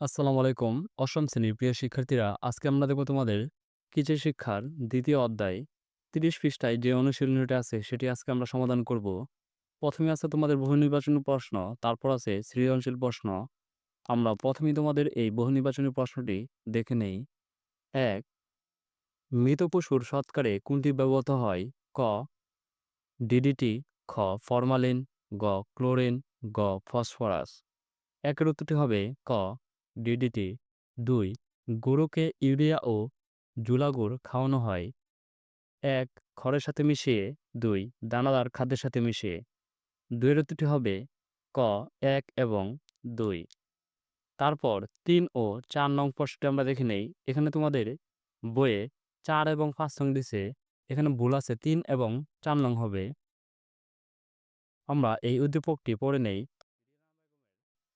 আসসালামু আলাইকুম। অষ্টম শ্রেণির প্রিয় শিক্ষার্থীরা, আজকে আমরা দেখব তোমাদের কৃষি শিক্ষার দ্বিতীয় অধ্যায় ৩০ পৃষ্ঠায় যে অনুশীলনীটা আছে সেটি আজকে আমরা সমাধান করব। প্রথমে আছে তোমাদের বহু নির্বাচনী প্রশ্ন, তারপর আছে সৃজনশীল প্রশ্ন। আমরা প্রথমেই তোমাদের এই বহু নির্বাচনী প্রশ্নটি দেখে নেই। এক মৃত পশুর সৎকারে কোনটি ব্যবহৃত হয়? ক. ডিডিটি খ. ফরমালিন গ. ক্লোরিন গ. ফসফরাস একের উত্তরটি হবে ক. ডিডিটি। ২ গরুকে ইউরিয়া ও জুলাগুড় খাওয়ানো হয়। এক, খড়ের সাথে মিশিয়ে। দুই, দানাদার খাদ্যের সাথে মিশিয়ে। দুইয়ের উত্তরটি হবে ক, এক এবং দুই। তারপর তিন ও চার নং প্রশ্নটি আমরা দেখে নেই। এখানে তোমাদের বইয়ে চার এবং পাঁচ নং দিছে। এখানে ভুল আছে, তিন এবং চার নং হবে। আমরা এই উদ্দীপকটি পড়ে নেই।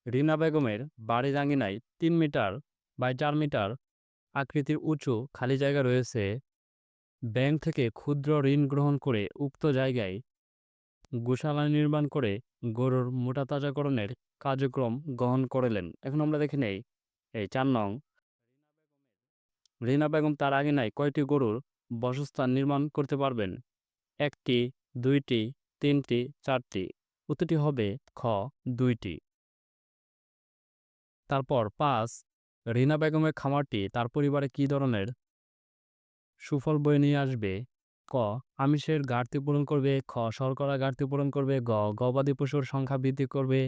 রিনা বেগমের বাড়ির আঙিনায় তিন মিটার বাই চার মিটার আকৃতির উঁচু খালি জায়গা রয়েছে। ব্যাংক থেকে ক্ষুদ্র ঋণ গ্রহণ করে উক্ত জায়গায় গোশালা নির্মাণ করে গরুর মোটা তাজাকরণের কার্যক্রম গ্রহণ করলেন। এখন আমরা দেখে নেই, এই চার নং। রিনা বেগম তার আঙিনায় কয়টি গরুর বাসস্থান নির্মাণ করতে পারবেন? একটি, দুইটি, তিনটি, চারটি। উত্তরটি হবে খ, দুইটি। তারপর পাঁচ রিনা বেগমের খামারটি তার পরিবারে কী ধরনের সুফল বয়ে নিয়ে আসবে? ক, আমিষের ঘাটতি পূরণ করবে। খ শর্করা ঘাটতি পূরণ করবে। গ, গবাদি পশুর সংখ্যা বৃদ্ধি করবে।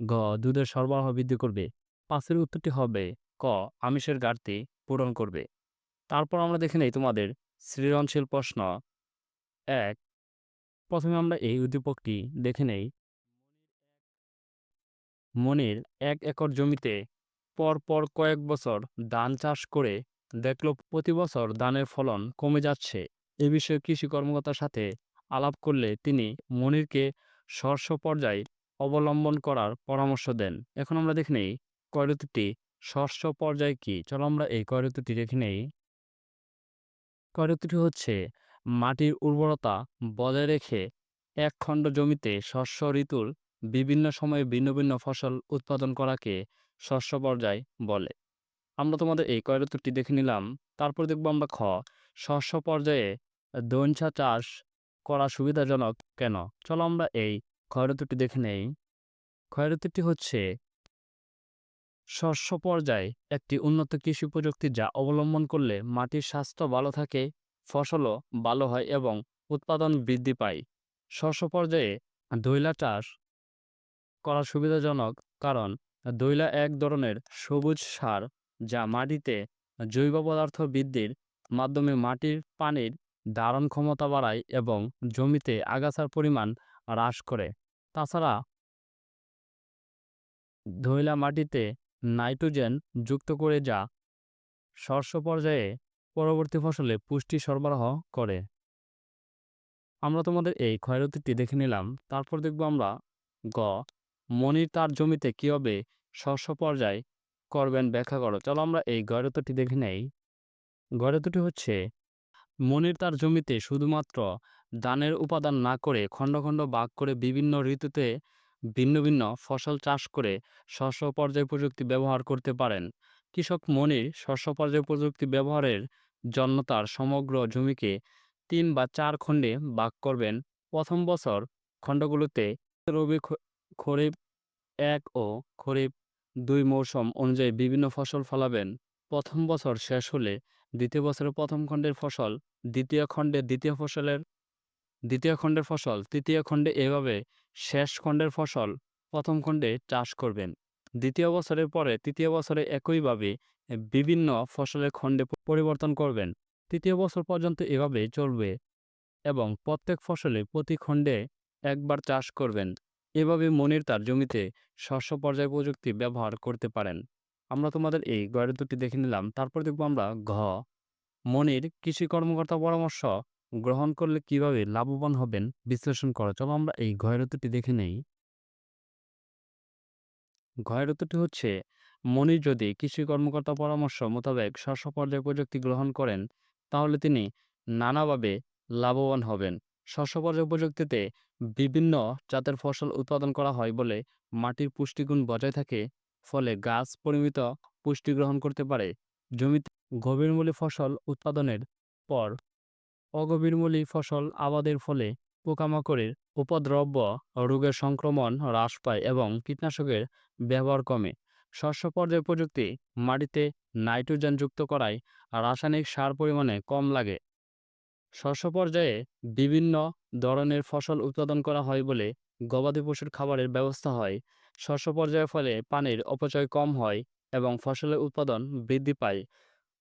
গ, দুধের সরবরাহ বৃদ্ধি করবে। পাঁচের উত্তরটি হবে ক, আমিষের ঘাটতি পূরণ করবে। তারপর আমরা দেখে নেই তোমাদের সৃজনশীল প্রশ্ন। এক, প্রথমে আমরা এই উদ্দীপকটি দেখে নেই। মনির এক একর জমিতে পর পর কয়েক বছর ধান চাষ করে দেখল প্রতি বছর ধানের ফলন কমে যাচ্ছে। এ বিষয়ে কৃষি কর্মকর্তার সাথে আলাপ করলে তিনি মনিরকে শস্য পর্যায় অবলম্বন করার পরামর্শ দেন। এখন আমরা দেখে নেই কয়রতুটি শস্য পর্যায় কি। চলো আমরা এই কয়রতুটি দেখে নেই। কয়রতুটি হচ্ছে মাটির উর্বরতা বজায় রেখে এক খণ্ড জমিতে শস্য ঋতুর বিভিন্ন সময়ে ভিন্ন ভিন্ন ফসল উৎপাদন করাকে শস্য পর্যায় বলে। আমরা তোমাদের এই কয়রতুটি দেখে নিলাম। তারপর দেখব আমরা খ, শস্য পর্যায়ে দৈনছা চাষ করা সুবিধাজনক কেন? চলো আমরা এই ক্ষয়রতুটি দেখে নেই। ক্ষয়রতুটি হচ্ছে, শস্য পর্যায়ে একটি উন্নত কৃষি প্রযুক্তি যা অবলম্বন করলে মাটির স্বাস্থ্য ভালো থাকে, ফসলও ভালো হয় এবং উৎপাদন বৃদ্ধি পায়। শস্য পর্যায়ে দৈলা চাষ করা সুবিধাজনক। কারণ, দৈলা এক ধরনের সবুজ সার যা মাটিতে জৈব পদার্থ বৃদ্ধির মাধ্যমে মাটির পানির ধারণ ক্ষমতা বাড়ায় এবং জমিতে আগাছার পরিমাণ হ্রাস করে। তাছাড়া ধৈলা মাটিতে নাইট্রোজেন যুক্ত করে যা শস্য পর্যায়ে পরবর্তী ফসলে পুষ্টি সরবরাহ করে। আমরা তোমাদের এই ক্ষয়রতিটি দেখে নিলাম। তারপর দেখব আমরা গ মনির তার জমিতে কীভাবে শস্য পর্যায় করবেন ব্যাখ্যা করো। চলো আমরা এই গয়রতটি দেখে নেই। গয়রতটি হচ্ছে, মনির তার জমিতে শুধুমাত্র ধানের উপাদান না করে খণ্ড খণ্ড বাগ করে বিভিন্ন ঋতুতে ভিন্ন ভিন্ন ফসল চাষ করে শস্য পর্যায় প্রযুক্তি ব্যবহার করতে পারেন। কৃষক মনির শস্য পর্যায় প্রযুক্তি ব্যবহারের জন্য তার সমগ্র জমিকে তিন বা চার খণ্ডে বাগ করবেন। প্রথম বছর খণ্ডগুলোতে রবি খরিফ এক ও খরিফ দুই মৌসুম অনুযায়ী বিভিন্ন ফসল ফলাবেন। প্রথম বছর শেষ হলে দ্বিতীয় বছরের প্রথম খণ্ডের ফসল দ্বিতীয় খণ্ডে দ্বিতীয় ফসলের দ্বিতীয় খণ্ডের ফসল তৃতীয় খণ্ডে এভাবে শেষ খণ্ডের ফসল প্রথম খণ্ডে চাষ করবেন। দ্বিতীয় বছরের পরে তৃতীয় বছরে একইভাবে বিভিন্ন ফসলের খণ্ডে পরিবর্তন করবেন। তৃতীয় বছর পর্যন্ত এভাবে চলবে এবং প্রত্যেক ফসলে প্রতি খণ্ডে একবার চাষ করবেন। এভাবে মনির তার জমিতে শস্য পর্যায় প্রযুক্তি ব্যবহার করতে পারেন। আমরা তোমাদের এই গয়ের দুটি দেখে নিলাম। তারপর দেখব আমরা ঘ, মনির কৃষি কর্মকর্তা পরামর্শ গ্রহণ করলে কীভাবে লাভবান হবেন বিশ্লেষণ করো। চলো আমরা এই ঘয়রতুটি দেখে নেই। ঘয়রতুটি হচ্ছে, মনির যদি কৃষি কর্মকর্তা পরামর্শ মোতাবেক শস্য পর্যায় প্রযুক্তি গ্রহণ করেন, তাহলে তিনি নানাভাবে লাভবান হবেন। শস্য প্রযুক্তিতে বিভিন্ন জাতের ফসল উৎপাদন করা হয় বলে মাটির পুষ্টিগুণ বজায় থাকে, ফলে গাছ পরিমিত পুষ্টি গ্রহণ করতে পারে। জমিতে গভীরমূলী ফসল উৎপাদনের পর অগভীরমূলী ফসল আবাদের ফলে পোকামাকড়ের উপদ্রব্য, রোগের সংক্রমণ হ্রাস পায় এবং কীটনাশকের ব্যবহার কমে। শস্য পর্যায় প্রযুক্তি মাটিতে নাইট্রোজেন যুক্ত করায় রাসায়নিক সার পরিমাণে কম লাগে। শস্য পর্যায়ে বিভিন্ন ধরনের ফসল উৎপাদন করা হয় বলে গবাদি পশুর খাবারের ব্যবস্থা হয়। শস্য পর্যায়ের ফলে পানির অপচয় কম হয় এবং ফসলের উৎপাদন বৃদ্ধি পায়।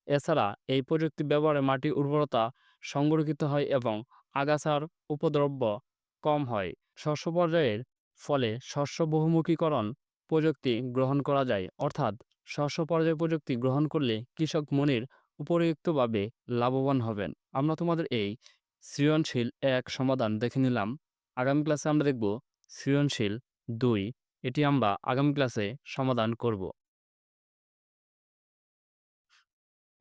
এছাড়া এই প্রযুক্তি ব্যবহারে মাটির উর্বরতা সংরক্ষিত হয় এবং আগাছার উপদ্রব্য কম হয়। শস্য পর্যায়ের ফলে শস্য বহুমুখীকরণ প্রযুক্তি গ্রহণ করা যায়। অর্থাৎ শস্য পর্যায় প্রযুক্তি গ্রহণ করলে কৃষক মনির উপযুক্তভাবে লাভবান হবেন। আমরা তোমাদের এই সৃজনশীল এক সমাধান দেখে নিলাম। আগামী ক্লাসে আমরা দেখব সৃজনশীল দুই। এটি আমরা আগামী ক্লাসে সমাধান করব।